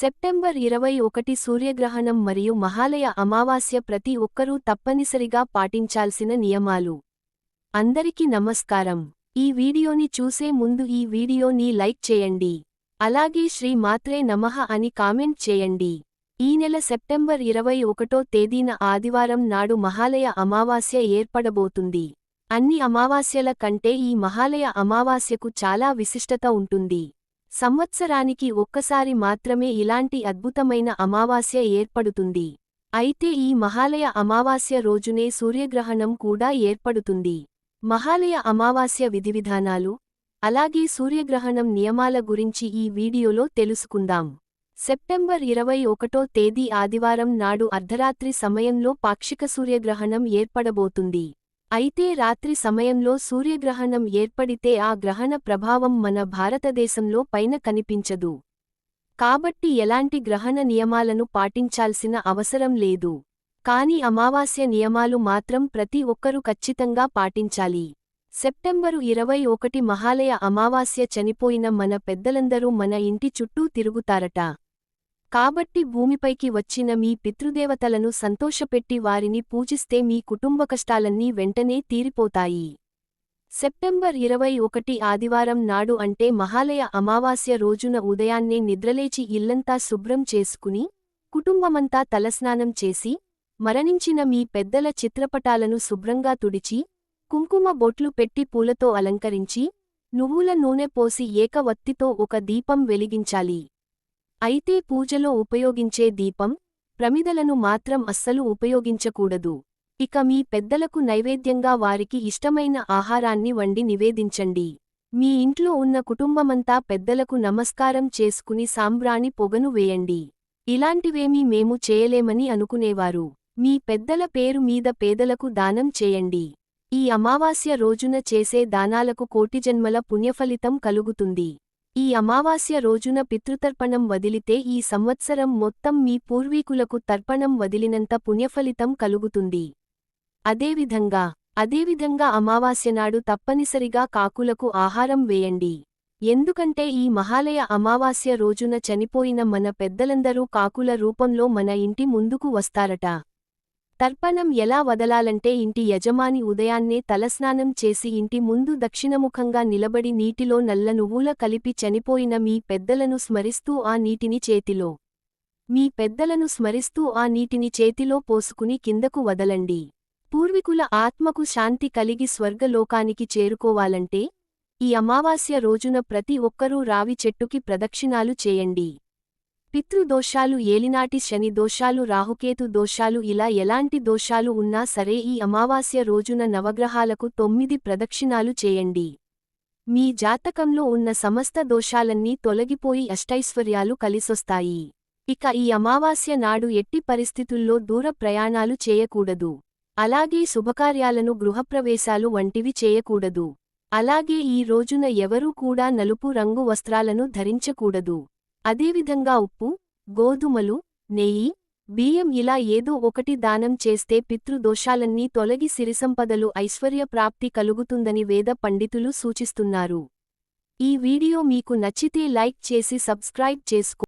September ఇరవై ఒకటి సూర్యగ్రహణం మరియు మహాలయ అమావాస్య ప్రతి ఒక్కరూ తప్పనిసరిగా పాటించాల్సిన నియమాలు. అందరికీ నమస్కారం. ఈ వీడియోని చూసే ముందు ఈ వీడియోని లైక్ చేయండి. అలాగే శ్రీ మాత్రే నమః అని కామెంట్ చేయండి. ఈ నెల సెప్టెంబర్ ఇరవై ఒకటో తేదీన ఆదివారం నాడు మహాలయ అమావాస్య ఏర్పడబోతుంది. అన్ని అమావాస్యల కంటే ఈ మహాలయ అమావాస్యకు చాలా విశిష్టత ఉంటుంది. సంవత్సరానికి ఒక్కసారి మాత్రమే ఇలాంటి అద్భుతమైన అమావాస్య ఏర్పడుతుంది. అయితే ఈ మహాలయ అమావాస్య రోజునే సూర్యగ్రహణం కూడా ఏర్పడుతుంది. మహాలయ అమావాస్య విధివిధానాలు అలాగే సూర్యగ్రహణం నియమాల గురించి ఈ వీడియోలో తెలుసుకుందాం. సెప్టెంబర్ ఇరవై ఒకటో తేదీ ఆదివారం నాడు అర్ధరాత్రి సమయంలో పాక్షిక సూర్యగ్రహణం ఏర్పడబోతుంది. అయితే రాత్రి సమయంలో సూర్యగ్రహణం ఏర్పడితే ఆ గ్రహణ ప్రభావం మన భారతదేశంలో పైన కనిపించదు. కాబట్టి ఎలాంటి గ్రహణ నియమాలను పాటించాల్సిన అవసరం లేదు. కాని అమావాస్య నియమాలు మాత్రం ప్రతి ఒక్కరూ ఖచ్చితంగా పాటించాలి. సెప్టెంబరు ఇరవై ఒకటి మహాలయ అమావాస్య చనిపోయిన మన పెద్దలందరూ మన ఇంటి చుట్టూ తిరుగుతారట. కాబట్టి భూమిపైకి వచ్చిన మీ పితృదేవతలను సంతోషపెట్టి వారిని పూజిస్తే మీ కుటుంబ కష్టాలన్నీ వెంటనే తీరిపోతాయి. సెప్టెంబర్ ఇరవై ఒకటి ఆదివారం నాడు అంటే మహాలయ అమావాస్య రోజున ఉదయాన్నే నిద్రలేచి ఇల్లంతా శుభ్రం చేసుకుని కుటుంబమంతా తలస్నానం చేసి మరణించిన మీ పెద్దల చిత్రపటాలను శుభ్రంగా తుడిచి కుంకుమ బొట్లు పెట్టి పూలతో అలంకరించి నువ్వుల నూనె పోసి ఏకవత్తితో ఒక దీపం వెలిగించాలి. అయితే పూజలో ఉపయోగించే దీపం ప్రమిదలను మాత్రం అస్సలు ఉపయోగించకూడదు. ఇక మీ పెద్దలకు నైవేద్యంగా వారికి ఇష్టమైన ఆహారాన్ని వండి నివేదించండి. మీ ఇంట్లో ఉన్న కుటుంబమంతా పెద్దలకు నమస్కారం చేసుకుని సాంబ్రాణి పొగను వేయండి. ఇలాంటివేమీ మేము చేయలేమని అనుకునేవారు. మీ పెద్దల పేరు మీద పేదలకు దానం చేయండి. ఈ అమావాస్య రోజున చేసే దానాలకు కోటిజన్మల పుణ్యఫలితం కలుగుతుంది. ఈ అమావాస్య రోజున పితృతర్పణం వదిలితే ఈ సంవత్సరం మొత్తం మీ పూర్వీకులకు తర్పణం వదిలినంత పుణ్యఫలితం కలుగుతుంది. అదేవిధంగా అదేవిధంగా అమావాస్యనాడు తప్పనిసరిగా కాకులకు ఆహారం వేయండి. ఎందుకంటే ఈ మహాలయ అమావాస్య రోజున చనిపోయిన మన పెద్దలందరూ కాకుల రూపంలో మన ఇంటి ముందుకు వస్తారట. తర్పణం ఎలా వదలాలంటే ఇంటి యజమాని ఉదయాన్నే తలస్నానం చేసి ఇంటి ముందు దక్షిణముఖంగా నిలబడి నీటిలో నల్ల నువ్వుల కలిపి చనిపోయిన మీ పెద్దలను స్మరిస్తూ ఆ నీటిని చేతిలో మీ పెద్దలను స్మరిస్తూ ఆ నీటిని చేతిలో పోసుకుని కిందకు వదలండి. పూర్వీకుల ఆత్మకు శాంతి కలిగి స్వర్గలోకానికి చేరుకోవాలంటే ఈ అమావాస్య రోజున ప్రతి ఒక్కరూ రావి చెట్టుకి ప్రదక్షిణాలు చేయండి. పితృదోషాలు ఏలినాటి శని దోషాలు రాహుకేతు దోషాలు ఇలా ఎలాంటి దోషాలు ఉన్నా సరే ఈ అమావాస్య రోజున నవగ్రహాలకు తొమ్మిది ప్రదక్షిణాలు చేయండి. మీ జాతకంలో ఉన్న సమస్త దోషాలన్నీ తొలగిపోయి అష్టైశ్వర్యాలు కలిసొస్తాయి. ఇక ఈ అమావాస్య నాడు ఎట్టి పరిస్థితుల్లో దూర ప్రయాణాలు చేయకూడదు. అలాగే శుభకార్యాలను గృహప్రవేశాలు వంటివి చేయకూడదు. అలాగే ఈ రోజున ఎవరూ కూడా నలుపు రంగు వస్త్రాలను ధరించకూడదు. అదేవిధంగా ఉప్పు గోధుమలు నెయ్యి బియ్యం ఇలా ఏదో ఒకటి దానం చేస్తే పితృదోషాలన్నీ తొలగి సిరిసంపదలు ఐశ్వర్యప్రాప్తి కలుగుతుందని వేద పండితులు సూచిస్తున్నారు. ఈ వీడియో మీకు నచ్చితే లైక్ చేసి సబ్స్క్రైబ్ చేసుకో